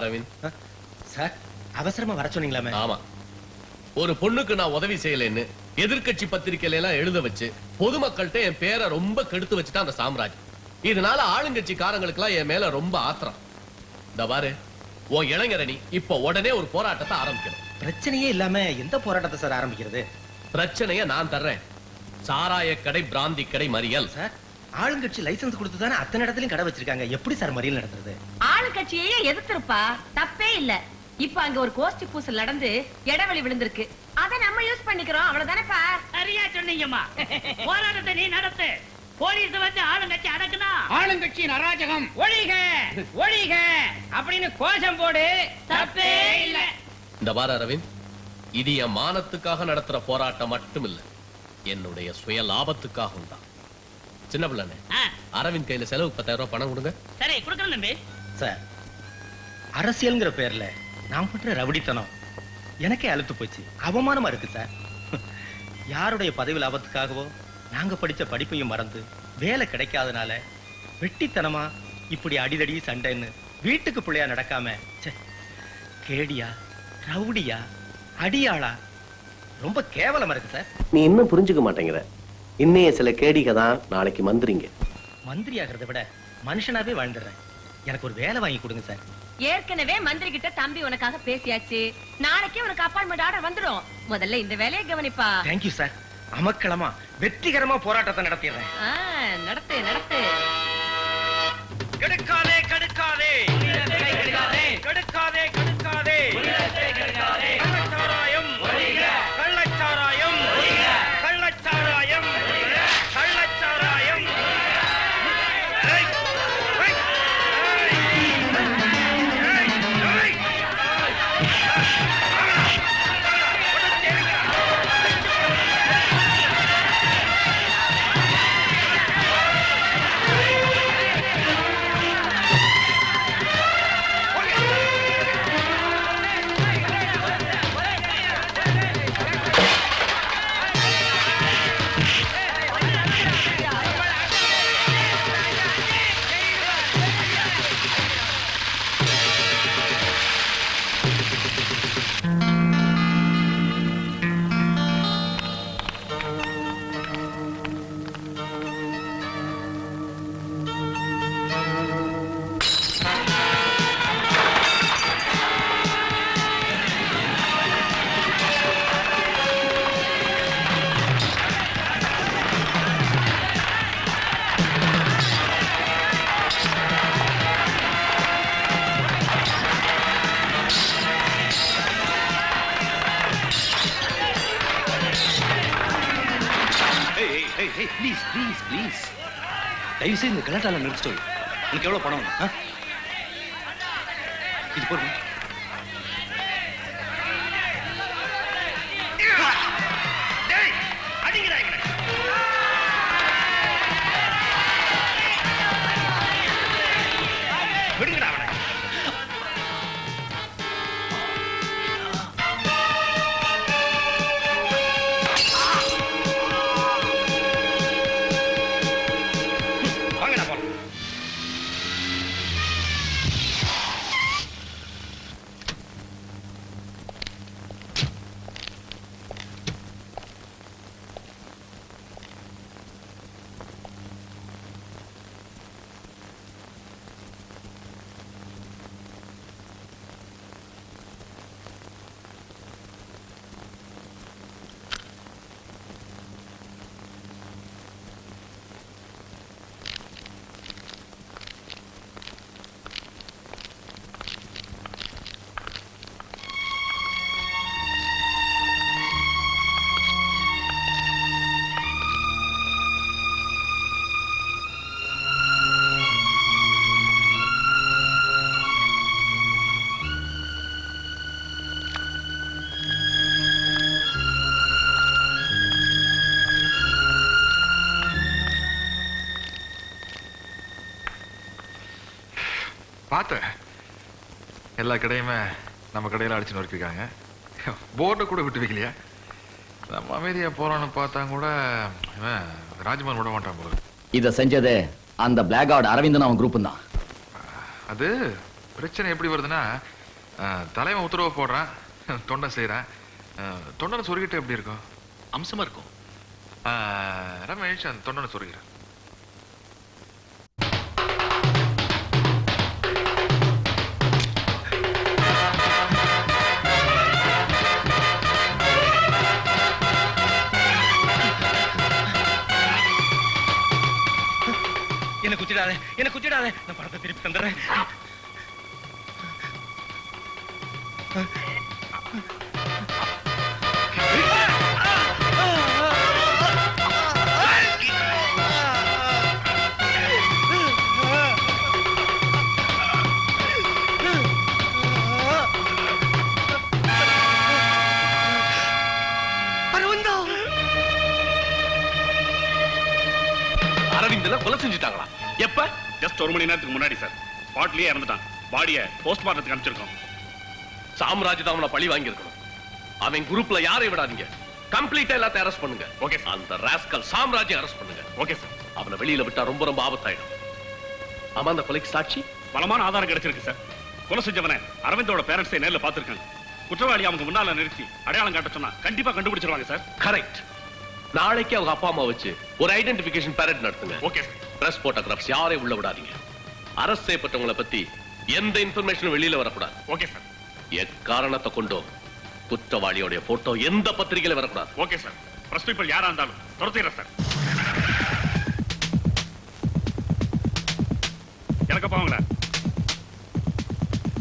Aravind. Sir அவசரமா வர சொன்னீங்களாமே. ஆமா. ஒரு பொண்ணுக்கு நான் உதவி செய்யலைன்னு எதிர்க்கட்சி பத்திரிக்கையில எல்லாம் எழுத வச்சு பொதுமக்கள்கிட்ட என் பேரை ரொம்ப கெடுத்து வச்சுட்டான் அந்த சாம்ராஜ். இதனால ஆளுங்கட்சிக்காரங்களுக்குலாம் என் மேல ரொம்ப ஆத்திரம். இந்த பாரு உன் இளைஞரணி இப்ப உடனே ஒரு போராட்டத்தை ஆரம்பிக்கணும். பிரச்சனையே இல்லாம எந்த போராட்டத்தை சார் ஆரம்பிக்கிறது? பிரச்சனைய நான் தர்றேன். சாராய கடை பிராந்தி கடை மறியல். சார் ஆளுங்கட்சி லைசென்ஸ் கொடுத்து தானே அத்தனை இடத்துலயும் கடை வச்சிருக்காங்க. எப்படி சார் மறியல் நடத்துறது ஆளுங்கட்சியே எதிர்த்திருப்பா? தப்பே இல்ல. இப்ப அங்க ஒரு கோஷ்டி பூசல் நடந்து இடைவெளி விழுந்திருக்கு. அத நம்ம யூஸ் பண்ணிக்கிறோம். அவ்வளவுதானேப்பா சரியா சொன்னீங்கம்மா. போராட்டத்தை நீ நடத்து. போலீஸ் வந்து ஆளுங்கட்சி அடக்குனா? ஆளுங்கட்சியின் அராஜகம். ஒழிக! ஒழிக! அப்படின்னு கோஷம் போடு. தப்பே இல்ல. இந்த பாரு அரவிந்த் இது என் மானத்துக்காக நடத்துற போராட்டம் மட்டும் இல்ல என்னுடைய சுய லாபத்துக்காகவும் தான். சின்ன பிள்ளைண்ணே ஆ, அரவிந்த் கையில செலவுக்கு பத்தாயிரம் ரூபாய் பணம் கொடுங்க. சரி கொடுக்கணும் தம்பி. சார் அரசியல்ங்கிற பேர்ல நான் பண்ற ரவுடித்தனம் எனக்கே அழுத்து போச்சு. அவமானமா இருக்கு சார். யாருடைய பதவி லாபத்துக்காகவோ நாங்க படிச்ச படிப்பையும் மறந்து வேலை கிடைக்காதனால வெட்டித்தனமா இப்படி அடிதடி சண்டைன்னு வீட்டுக்கு பிள்ளையா நடக்காம ச்சே, கேடியா ரவுடியா அடியாளா? ரொம்ப கேவலமா இருக்கு சார். நீ இன்னும் புரிஞ்சுக்க மாட்டேங்கிற. இன்னைய சில கேடிக தான் நாளைக்கு மந்திரிங்க. மந்திரி ஆகிறத விட மனுஷனாவே வாழ்ந்துடுறேன். எனக்கு ஒரு வேலை வாங்கி கொடுங்க சார். ஏற்கனவே மந்திரி கிட்ட தம்பி உனக்காக பேசியாச்சு. நாளைக்கே உனக்கு அப்பாயின்மெண்ட் ஆர்டர் வந்துடும் முதல்ல இந்த வேலையை கவனிப்பா. தேங்க்யூ சார் அமக்களமா வெற்றிகரமா போராட்டத்தை நடத்திடுறேன். ஆ, நடத்து நடத்து. கெடுக்காதே. ப்ளீஸ் ப்ளீஸ் ப்ளீஸ் தயவு செய்து இந்த கலாட்டால நிறுத்திட்டு உனக்கு எவ்வளோ பணம் இது போதும்? பார்த்தேன். எல்லா கடையுமே நம்ம கடையில அடிச்சு நொறுக்கிருக்காங்க போர்டை கூட விட்டு வைக்கலையா? நம்ம அமைதியா போறோம்னு பார்த்தா கூட இவன் ராஜ்மான் விட மாட்டான் போல. இத செஞ்சது அந்த பிளாக் அவுட் அரவிந்தன் அவன் குரூப் தான். அது பிரச்சனை எப்படி வருதுன்னா தலைவன் உத்தரவு போடுறான் தொண்டை செய்கிறான் தொண்டனை சொருகிட்டு எப்படி இருக்கும்? அம்சமா இருக்கும். ரமேஷ் அந்த தொண்டனை சொருகிறான். குத்திடாத. என்ன குத்திடாத. நான் பணத்தை திருப்பி தந்துடுறேன். நேரத்துக்கு முன்னாடி சார். ஸ்பாட்லயே இறந்துட்டான். பாடியை போஸ்ட்மார்ட்டத்துக்கு அனுப்பிச்சிருக்கோம். சாம்ராஜ் தான் அவனை பழி வாங்கியிருக்கணும். அவன் குரூப்ல யாரை விடாதீங்க. கம்ப்ளீட்டா எல்லாத்தையும் அரெஸ்ட் பண்ணுங்க. ஓகே சார் அந்த ராஸ்கல் சாம்ராஜ்யம் அரெஸ்ட் பண்ணுங்க. ஓகே சார் அவனை வெளியில விட்டா ரொம்ப ரொம்ப ஆபத்தாயிடும். ஆமா அந்த கொலைக்கு சாட்சி? பலமான ஆதாரம் கிடைச்சிருக்கு சார் கொலை செஞ்சவனை அரவிந்தோட பேரண்ட்ஸை நேர்ல பார்த்திருக்காங்க. குற்றவாளி அவங்க முன்னால நிறுத்தி அடையாளம் காட்ட சொன்னா கண்டிப்பா கண்டுபிடிச்சிருவாங்க சார் கரெக்ட் நாளைக்கு அவங்க அப்பா அம்மா வச்சு ஒரு ஐடென்டிபிகேஷன் பேரட் நடத்துங்க. ஓகே சார் பிரஸ் போட்டோகிராஃப்ஸ் யாரையும் உள்ள விடாதீங்க. அரஸ்ட் செய்யப்பட்டவங்களை பத்தி எந்த இன்ஃபர்மேஷனும் வெளியில வரக்கூடாது. ஓகே சார் எக்காரணத்தை கொண்டோ குற்றவாளியோட போட்டோ எந்த பத்திரிகையில வரக்கூடாது. ஓகே சார் பிரஸ் பீப்பிள் யாரா இருந்தாலும் துரத்திடுறேன் சார் எனக்கப்பா அவங்கள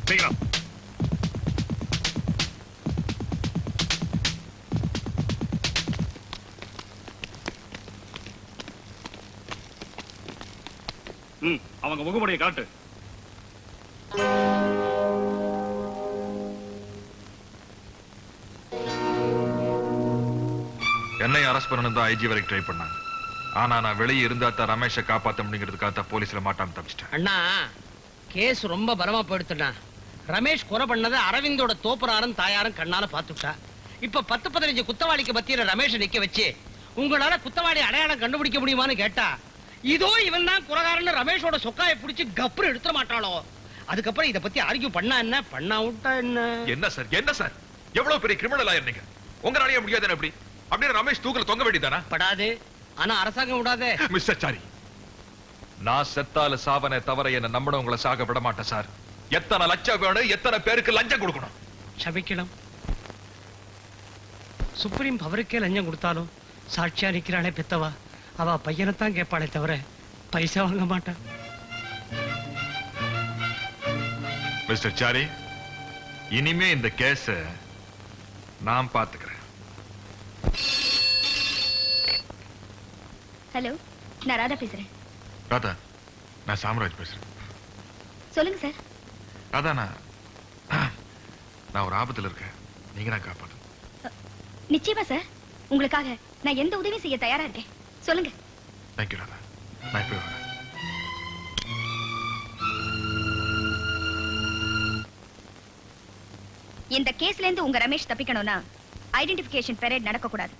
சீக்கிரம். ம் அவங்க முகமுடைய காட்டு என்னை அரெஸ்ட் பண்ணணும் தான் ஐஜி வரைக்கும் ட்ரை பண்ணாங்க. ஆனா நான் வெளியே இருந்தா தான் ரமேஷை காப்பாத்த முடியுங்கிறதுக்காக தான் போலீஸ்ல மாட்டாம தப்பிச்சிட்டேன். அண்ணா கேஸ் ரொம்ப பலமா போயிடுத்துண்ணா. ரமேஷ் கொலை பண்ணதை அரவிந்தோட தோப்பனாரும் தாயாரும் கண்ணால பாத்துட்டா இப்ப பத்து பதினஞ்சு குத்தவாளிக்கு பத்தியில ரமேஷ் நிக்க வச்சு உங்களால குத்தவாளி அடையாளம் கண்டுபிடிக்க முடியுமான்னு கேட்டா இதோ இவன் தான் குறகாரன்னு ரமேஷோட சொக்காயை பிடிச்சு கப்புன்னு எடுத்துட மாட்டாளோ? அதுக்கப்புறம் இத பத்தி ஆர்கியூ பண்ணா என்ன? பண்ணா விட்டா என்ன? என்ன சார்? என்ன சார்? எவ்வளவு பெரிய கிரிமினல் ஆயர் நீங்க உங்களாலேயே முடியாது எப்படி? அப்படின்னு ரமேஷ் தூக்கல தொங்க வேண்டியதானா படாது. ஆனா அரசாங்கம் விடாதே. மிஸ்டர் சாரி நான் செத்தால சாவனை தவிர என்ன நம்பினவங்களை சாக விட மாட்டேன் சார். எத்தனை லட்சம் வேணும் எத்தனை பேருக்கு லஞ்சம் கொடுக்கணும்? க்ஷமிக்கலாம் சுப்ரீம் பவருக்கே லஞ்சம் கொடுத்தாலும் சாட்சியா நிக்கிறாளே பெத்தவா? அவ பையனைத்தான் கேட்பாளே தவிர பைசா வாங்க மாட்டா. மிஸ்டர் சாரி இனிமே இந்த கேஸ நான் பாத்துக்கிறேன் ஹலோ நான் ராதா பேசுறேன். ராதா நான் சாம்ராஜ் பேசுறேன். சொல்லுங்க சார். ராதா நான் நான் ஒரு ஆபத்துல இருக்கேன். நீங்க தான் காப்பாத்து நிச்சயமா சார். உங்களுக்காக நான் எந்த உதவியும் செய்ய தயாரா இருக்கேன். சொல்லுங்க. தேங்க்யூ ராதா நான் இப்போ வரேன் இந்த கேஸ்ல இருந்து உங்க ரமேஷ் தப்பிக்கணும்னா ஐடென்டிபிகேஷன் பெரேட் நடக்க கூடாது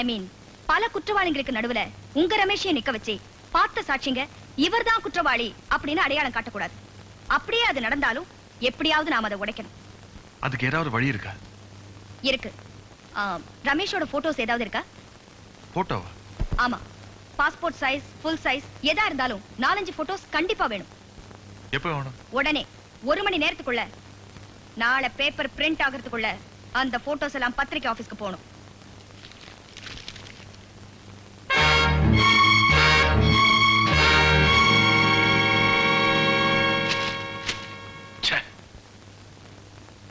ஐ மீன் பல குற்றவாளிகளுக்கு நடுவுல உங்க ரமேஷையும் நிக்க வச்சு பார்த்த சாட்சிங்க இவர்தான் குற்றவாளி அப்படின்னு அடையாளம் காட்டக்கூடாது. அப்படியே அது நடந்தாலும் எப்படியாவது நாம அதை உடைக்கணும். அதுக்கு ஏதாவது வழி இருக்கா? இருக்கு. ரமேஷோட போட்டோஸ் ஏதாவது இருக்கா? போட்டோவா? ஆமா. பாஸ்போர்ட் சைஸ் ஃபுல் சைஸ் எதா இருந்தாலும் நாலஞ்சு போட்டோஸ் கண்டிப்பா வேணும். எப்போ வேணும்? உடனே ஒரு மணி நேரத்துக்குள்ள. நாளை பேப்பர் பிரிண்ட் ஆகிறதுக்குள்ள அந்த போட்டோஸ் எல்லாம் பத்திரிக்கை ஆபீஸ்க்கு போகணும்.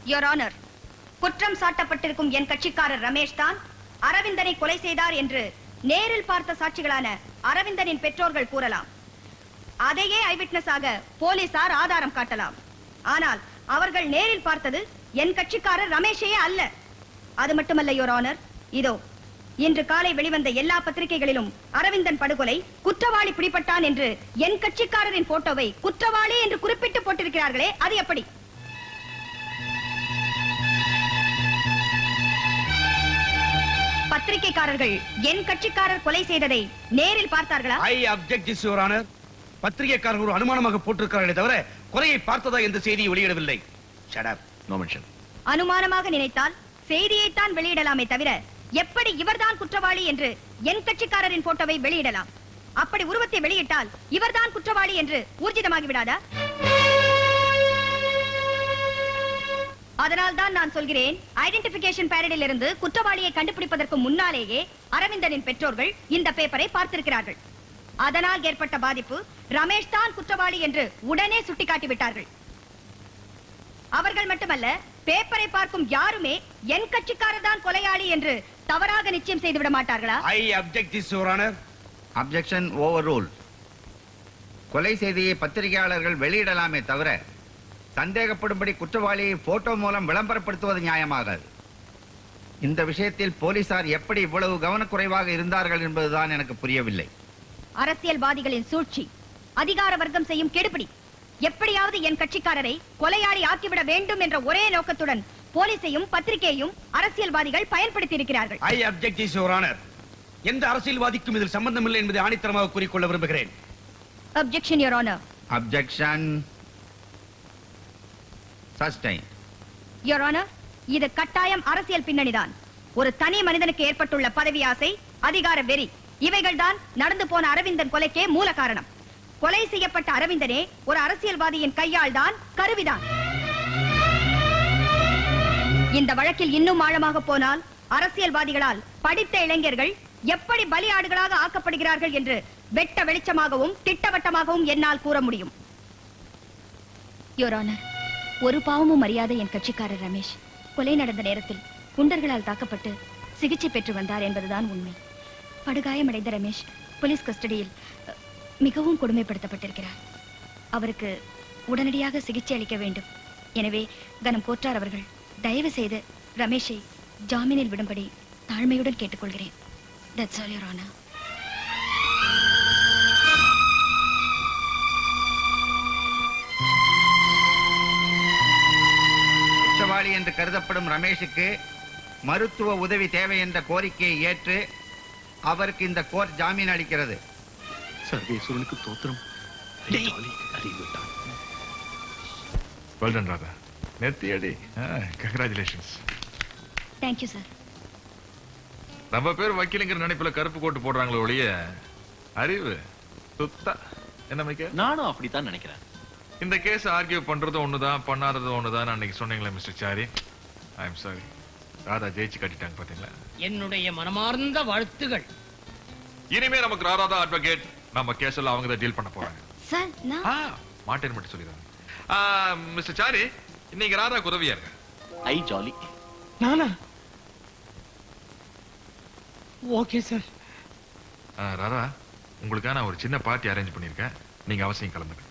யோர் ஆனர் குற்றம் சாட்டப்பட்டிருக்கும் என் கட்சிக்காரர் ரமேஷ் தான் அரவிந்தனை கொலை செய்தார் என்று நேரில் பார்த்த சாட்சிகளான அரவிந்தனின் பெற்றோர்கள் கூறலாம். அதையே ஐவிட்னஸ் ஆக போலீசார் ஆதாரம் காட்டலாம். ஆனால் அவர்கள் நேரில் பார்த்தது என் கட்சிக்காரர் ரமேஷையே அல்ல. அது மட்டுமல்ல யோர் ஆனர் இதோ இன்று காலை வெளிவந்த எல்லா பத்திரிகைகளிலும் அரவிந்தன் படுகொலை குற்றவாளி பிடிபட்டான் என்று என் கட்சிக்காரரின் போட்டோவை குற்றவாளி என்று குறிப்பிட்டு போட்டிருக்கிறார்களே அது எப்படி? பத்திரிகைக்காரர்கள் என் கட்சிக்காரர் கொலை செய்ததை நேரில் பார்த்தார்களா? I object this your honour பத்திரிகைக்காரர்கள் ஒரு அனுமானமாக போட்டிருக்கிறார்களே தவிர கொலையை பார்த்ததா என்ற செய்தியை வெளியிடவில்லை. ஷட் நோ மென்ஷன் அனுமானமாக நினைத்தால் செய்தியைத்தான் வெளியிடலாமே தவிர எப்படி இவர்தான் குற்றவாளி என்று என் கட்சிக்காரரின் போட்டோவை வெளியிடலாம்? அப்படி உருவத்தை வெளியிட்டால் இவர்தான் குற்றவாளி என்று ஊர்ஜிதமாகி விடாதா? அதனால்தான் நான் சொல்கிறேன் ஐடென்டிபிகேஷன் பேரடில் இருந்து குற்றவாளியை கண்டுபிடிப்பதற்கு முன்னாலேயே அரவிந்தனின் பெற்றோர்கள் இந்த பேப்பரை பார்த்திருக்கிறார்கள். அதனால் ஏற்பட்ட பாதிப்பு ரமேஷ் தான் குற்றவாளி என்று உடனே சுட்டிக்காட்டி விட்டார்கள் அவர்கள் மட்டுமல்ல பேப்பரை பார்க்கும் யாருமே என் கட்சிக்காரர் தான் கொலையாளி என்று தவறாக நிச்சயம் செய்து விட மாட்டார்களா? I object this your honour objection overrule கொலை செய்தியை பத்திரிகையாளர்கள் வெளியிடலாமே தவிர சந்தேகப்படும்படி குற்றவாளியை போட்டோ மூலம் விளம்பரப்படுத்துவது நியாயமாகாது. இந்த விஷயத்தில் போலீசார் எப்படி இவ்வளவு கவனக்குறைவாக இருந்தார்கள் என்பதுதான் எனக்கு புரியவில்லை. அரசியல்வாதிகளின் சூழ்ச்சி அதிகார வர்க்கம் செய்யும் கெடுபிடி. எப்படியாவது என் கட்சிக்காரரை கொலையாளி ஆக்கிவிட வேண்டும் என்ற ஒரே நோக்கத்துடன் போலீசையும் பத்திரிகையையும் அரசியல்வாதிகள் பயன்படுத்தி இருக்கிறார்கள் I object this your honour எந்த அரசியல்வாதிக்கும் இதில் சம்பந்தம் இல்லை என்பதை ஆணித்தரமாக கூறிக்கொள்ள விரும்புகிறேன். Objection your honour objection sustain your honour இது கட்டாயம் அரசியல் பின்னணிதான். ஒரு தனி மனிதனுக்கு ஏற்பட்டுள்ள பதவி ஆசை அதிகார வெறி இவைகள்தான் நடந்து போன அரவிந்தன் கொலைக்கே மூல காரணம். கொலை செய்யப்பட்ட அரவிந்தனே ஒரு அரசியல்வாதியின் கையால் தான் கருவிதான். இந்த வழக்கில் இன்னும் ஆழமாக போனால் அரசியல்வாதிகளால் படித்த இளைஞர்கள் எப்படி பலியாடுகளாக ஆக்கப்படுகிறார்கள் என்று வெட்ட வெளிச்சமாகவும் திட்டவட்டமாகவும் என்னால் கூற முடியும். யுவர் ஆனர் ஒரு பாவமும் அறியாத என் கட்சிக்காரர் ரமேஷ். கொலை நடந்த நேரத்தில் குண்டர்களால் தாக்கப்பட்டு சிகிச்சை பெற்று வந்தார் என்பதுதான் உண்மை. படுகாயமடைந்த ரமேஷ் போலீஸ் கஸ்டடியில் மிகவும் கொடுமைப்படுத்தப்பட்டிருக்கிறார். அவருக்கு உடனடியாக சிகிச்சை அளிக்க வேண்டும். எனவே கனம் கோற்றார் அவர்கள். தயவு செய்து ரமேஷை ஜாமீனில் விடும்படி தாழ்மையுடன் கேட்டுக்கொள்கிறேன். தட்ஸ் ஆல் யுவர் ஆனர் குற்றவாளி என்று கருதப்படும் ரமேஷுக்கு மருத்துவ உதவி தேவை என்ற கோரிக்கையை ஏற்று அவருக்கு இந்த கோர்ட் ஜாமீன் அளிக்கிறது. சர்வேஸ்வரனுக்கு தோத்திரம். ராதா நெத்தி அடி. கங்க்ராச்சுலேஷன்ஸ் தேங்க்யூ சார் நம்ம பேர் வக்கீலுங்கிற நினைப்புல கருப்பு கோட்டு போடுறாங்களே ஒழிய அறிவு சுத்தா என்ன மைக்க நானும் அப்படித்தான் நினைக்கிறேன். இந்த கேஸ் ஆர்கியூ பண்றதும் ஒண்ணுதான் பண்ணாததும் ஒண்ணுதான் அன்னைக்கு சொன்னீங்களே mister sorry. I am sorry Radha ஜெயிச்சு கட்டிட்டாங்க பாத்தீங்களா? என்னுடைய மனமார்ந்த வாழ்த்துகள். இனிமே நமக்கு ராதா தான் அட்வொகேட் நம்ம கேஸ் எல்லாம் அவங்க தான் டீல் பண்ண போறாங்க. சார் நான் மாட்டேன்னு மட்டும் சொல்லிடுறாங்க மிஸ்டர் சாரி இன்னைக்கு ராதாக்கு உதவியா இருக்க? ஐ ஜாலி. நானா? Okay sir. ஆ, ராதா உங்களுக்காக நான் ஒரு சின்ன பார்ட்டி அரேஞ்ச் பண்ணியிருக்கேன். நீங்க அவசியம் கலந்துக்க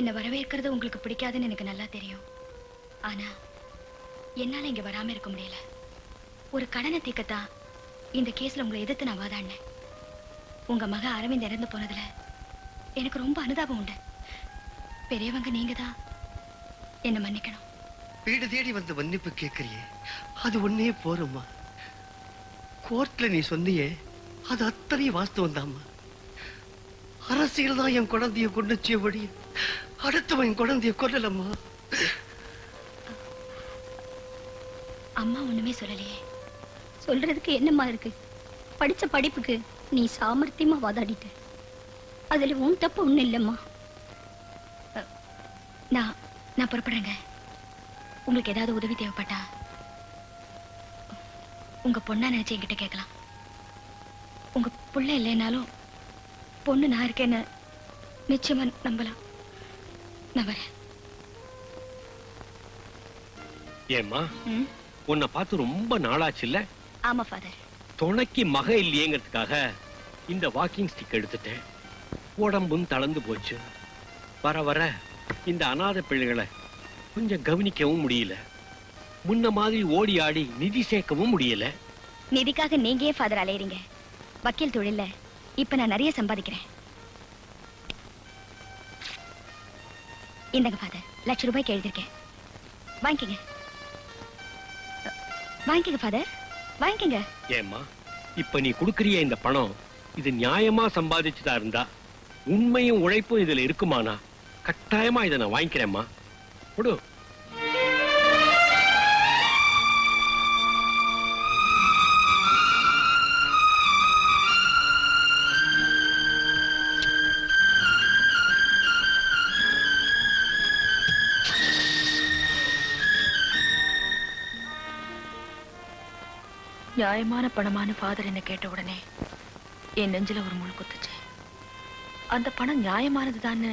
என்ன வரவேற்கிறது உங்களுக்கு பிடிக்காதுன்னு எனக்கு நல்லா தெரியும். ஆனா என்னால இங்க வராம இருக்க முடியல. ஒரு கடனை தீக்கத்தான் இந்த கேஸ்ல உங்களை எதிர்த்து நான் வாதாடினேன். உங்க மக அரவிந்த் இறந்து போனதுல எனக்கு ரொம்ப அனுதாபம் உண்டு. பெரியவங்க நீங்க தான் என்ன மன்னிக்கணும். வீடு தேடி வந்து மன்னிப்பு கேட்கறியே அது ஒன்னே போறோம்மா கோர்ட்ல நீ சொன்னியே அது அத்தனையும் வாஸ்து தாம்மா அரசியல் தான் என் குழந்தைய கொண்டுச்சிய முடியும் அடுத்தவன் குழந்தைய கொல்லலம்மா. அம்மா ஒண்ணுமே சொல்லலையே. சொல்றதுக்கு என்னம்மா இருக்கு? படிச்ச படிப்புக்கு நீ சாமர்த்தியமா வாதாடிட்ட. அதுல உன் தப்பு ஒண்ணு இல்லம்மா. நான் நான் புறப்படுறேங்க. உங்களுக்கு ஏதாவது உதவி தேவைப்பட்டா உங்க பொண்ணா நினைச்சு என்கிட்ட கேட்கலாம். உங்க பிள்ளை இல்லைனாலும் பொண்ணு நான் இருக்கேன்னு நிச்சயமா நம்பலாம். நான் வரேன். ஏம்மா ம்? உன்னை பார்த்து ரொம்ப நாளாச்சு இல்ல ஆமா ஃபாதர் துணைக்கு மக இல்லையேங்கிறதுக்காக இந்த வாக்கிங் ஸ்டிக் எடுத்துட்டேன். உடம்பும் தளர்ந்து போச்சு. வர வர இந்த அனாதை பிள்ளைகளை கொஞ்சம் கவனிக்கவும் முடியல. முன்ன மாதிரி ஓடி ஆடி நிதி சேர்க்கவும் முடியல. நிதிக்காக நீங்க ஏன் ஃபாதர் அலையறீங்க? வக்கீல் தொழில்ல. இப்ப நான் நிறைய சம்பாதிக்கிறேன். இந்தங்க ஃபாதர் லட்ச ரூபாய்க்கு எழுதிருக்கேன் வாங்கிக்கங்க. வாங்கிக்கங்க ஃபாதர் வாங்கிக்கங்க. ஏம்மா இப்ப நீ குடுக்கறிய இந்த பணம்? இது நியாயமா சம்பாதிச்சுதா இருந்தா உண்மையும் உழைப்பும் இதுல இருக்குமானா கட்டாயமா இதை நான் வாங்கிக்கிறேம்மா. கொடு. நியாயமான பணமான ஃபாதர் என்ன கேட்ட உடனே என் நெஞ்சில ஒரு முழு குத்துச்சு. அந்த பணம் நியாயமானதுதான்னு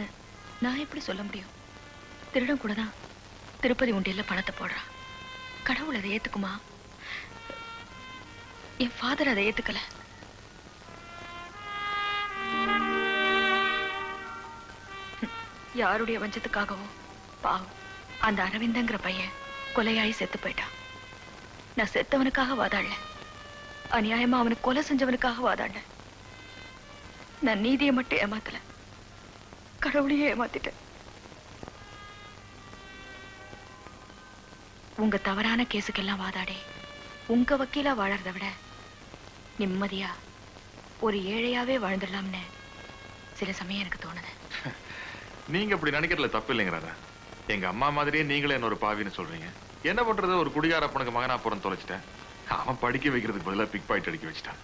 நான் எப்படி சொல்ல முடியும்? திருடன் கூட தான் திருப்பதி உண்டியல்ல பணத்தை போடுறான் கடவுள் அதை ஏத்துக்குமா? என் ஃபாதர் அதை ஏத்துக்கல. யாருடைய வஞ்சத்துக்காகவோ பாவம் அந்த அரவிந்தங்கிற பையன் கொலையாயி செத்து போயிட்டான். நான் செத்தவனுக்காக வாதாடல. அநியாயமா அவனுக்கு கொலை செஞ்சவனுக்காக வாதாண்ட. நான் நீதியை மட்டும் ஏமாத்தல. கடவுளையே ஏமாத்திட்டேன் உங்க தவறான கேஸுக்கெல்லாம் வாதாடி. உங்க வக்கீலா வாழறத விட நிம்மதியா ஒரு ஏழையாவே வாழ்ந்துடலாம்னு சில சமயம் எனக்கு தோணுது. நீங்க அப்படி நினைக்கிறதுல தப்பு இல்லைங்கிறதா எங்க அம்மா மாதிரியே நீங்களே என்ன ஒரு பாவின்னு சொல்றீங்க. என்ன பண்றது? ஒரு குடிகார பொண்ணுக்கு மகனா புறம் தொலைச்சிட்டேன். அவன் படிக்க வைக்கிறதுக்கு பதிலா பிக் பாயிண்ட் அடிக்க வச்சிட்டான்.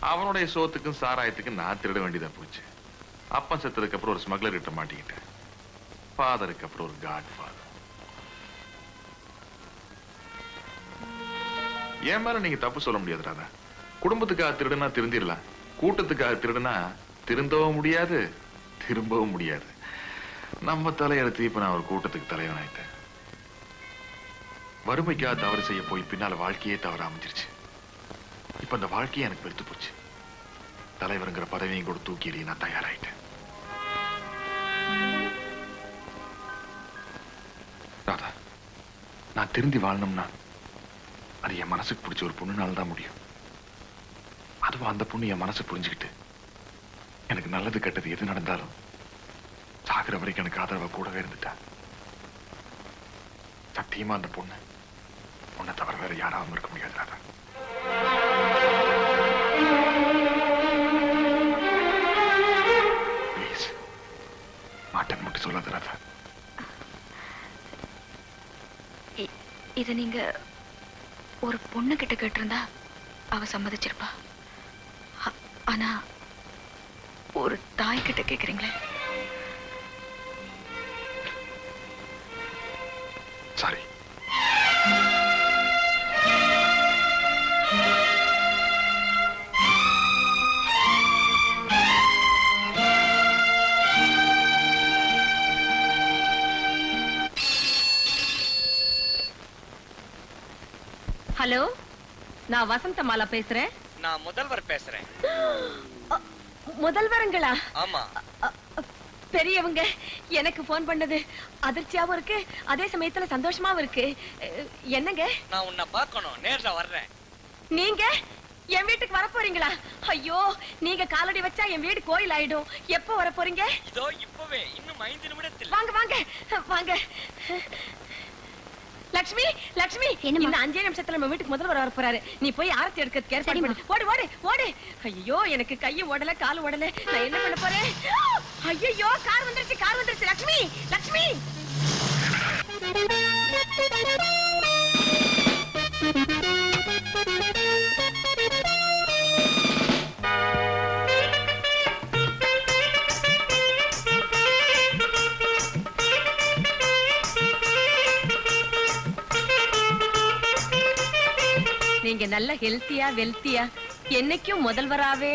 அவனுடைய சோத்துக்கும் சாராயத்துக்கும் நான் திருட வேண்டியதா போச்சு. அப்பன் செத்ததுக்கு அப்புறம் ஒரு ஸ்மக்லர் கிட்ட மாட்டிக்கிட்டேன். ஃபாதருக்கு அப்புறம் ஒரு காட் ஃபாதர் என் மேல நீங்க தப்பு சொல்ல முடியாது ராதா. குடும்பத்துக்காக திருடுனா திருந்திடலாம் கூட்டத்துக்காக திருடுனா திருந்தவும் முடியாது திரும்பவும் முடியாது. நம்ம தலையெழுத்து இப்ப நான் ஒரு கூட்டத்துக்கு தலைவன் வறுமைக்கா வறுமைக்காக தவறு செய்ய போய் பின்னால வாழ்க்கையே தவற அமைஞ்சிருச்சு. இப்ப அந்த வாழ்க்கையே எனக்கு வெறுத்து போச்சு. தலைவருங்கிற பதவியும் கூட தூக்கி எறிய நான் தயாராயிட்டேன். ராதா நான் திருந்தி வாழணும்னா அது என் மனசுக்கு பிடிச்ச ஒரு பொண்ணுனால தான் முடியும். அதுவும் அந்த பொண்ணு என் மனசை புரிஞ்சுக்கிட்டு எனக்கு நல்லது கெட்டது எது நடந்தாலும் சாகிற வரைக்கும் எனக்கு ஆதரவா கூடவே இருந்துட்டா. சத்தியமா அந்த பொண்ணு? உன்னை தவிர வேற யாராவும் இருக்க முடியாது ராதா. ப்ளீஸ் மாட்டேன் மட்டும் சொல்லாத ராதா. இத நீங்க ஒரு பொண்ணு கிட்ட கேட்டிருந்தா அவ சம்மதிச்சிருப்பா. ஆனா ஒரு தாய் கிட்ட கேக்குறீங்களே. சாரி நான் வசந்த மாலா பேசுறேன்? நான் முதல்வர் பேசுறேன். முதல்வருங்களா? ஆமா. பெரியவங்க எனக்கு ஃபோன் பண்ணது அதிர்ச்சியாவும் இருக்கு அதே சமயத்துல சந்தோஷமாவும் இருக்கு. என்னங்க? நான் உன்னை பார்க்கணும். நேர்ல வர்றேன். நீங்க? என் வீட்டுக்கு வர போறீங்களா? ஐயோ நீங்க காலடி வச்சா என் வீடு கோயில் ஆயிடும். எப்போ வர போறீங்க? இதோ இப்பவே. இன்னும் ஐந்து நிமிடத்தில். வாங்க வாங்க வாங்க. லக்ஷ்மி லக்ஷ்மி. இந்த அஞ்சே நிமிஷத்துல நம்ம வீட்டுக்கு முதல்வர் வர போறாரு. நீ போய் ஆரத்தி எடுக்கிறதுக்கு ஏற்பாடு பண்ணு. ஓடு ஓடு ஓடு. ஐயோ எனக்கு கையும் ஓடல காலும் ஓடல. நான் என்ன பண்ண போறேன்? ஐயோ கார் வந்துருச்சு கார் வந்துருச்சு. லக்ஷ்மி லக்ஷ்மி. நீங்க நல்ல ஹெல்த்தியா வெல்த்தியா என்னைக்கும் முதல்வராவே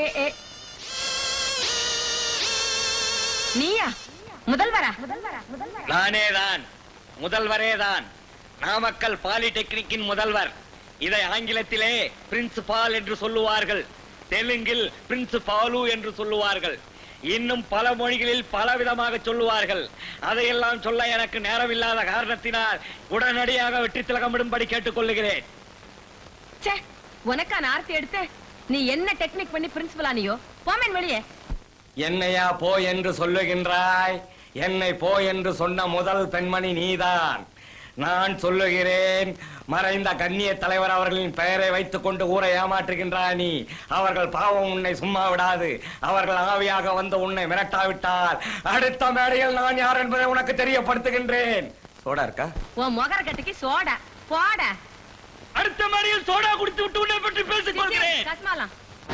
நீயா? முதல்வரா? நானே தான் முதல்வரே தான் நாமக்கல் பாலிடெக்னிக்கின் முதல்வர். இதை ஆங்கிலத்திலே பிரின்சிபால் என்று சொல்லுவார்கள். தெலுங்கில் பிரின்சிபாலு என்று சொல்லுவார்கள். இன்னும் பல மொழிகளில் பல விதமாக சொல்லுவார்கள். அதையெல்லாம் சொல்ல எனக்கு நேரமில்லாத காரணத்தினால் உடனடியாக வெற்றி திலகமிடும்படி கேட்டுக்கொள்ளுகிறேன் ச்சே உனக்கான ஆர்த்தி எடுத்து நீ என்ன டெக்னிக் பண்ணி பிரின்சிபல் ஆனியோ? போமேன் வெளியே. என்னையா போ என்று சொல்லுகின்றாய். என்னை போ என்று சொன்ன முதல் பெண்மணி நீதான். நான் சொல்லுகிறேன் மறைந்த கண்ணிய தலைவர் அவர்களின் பெயரை வைத்துக் கொண்டு ஊரை ஏமாற்றுகின்றாய் நீ. அவர்கள் பாவம் உன்னை சும்மா விடாது. அவர்கள் ஆவியாக வந்து உன்னை மிரட்டாவிட்டால் அடுத்த மேடையில் நான் யார் என்பதை உனக்கு தெரியப்படுத்துகின்றேன். சோடா இருக்கா? உன் முகர கட்டிக்கு சோடா போட. அடுத்த மாதிரியும் சோடா குடித்து விட்டு உன்னை பற்றி பேசிக் கொள்கிறேன்.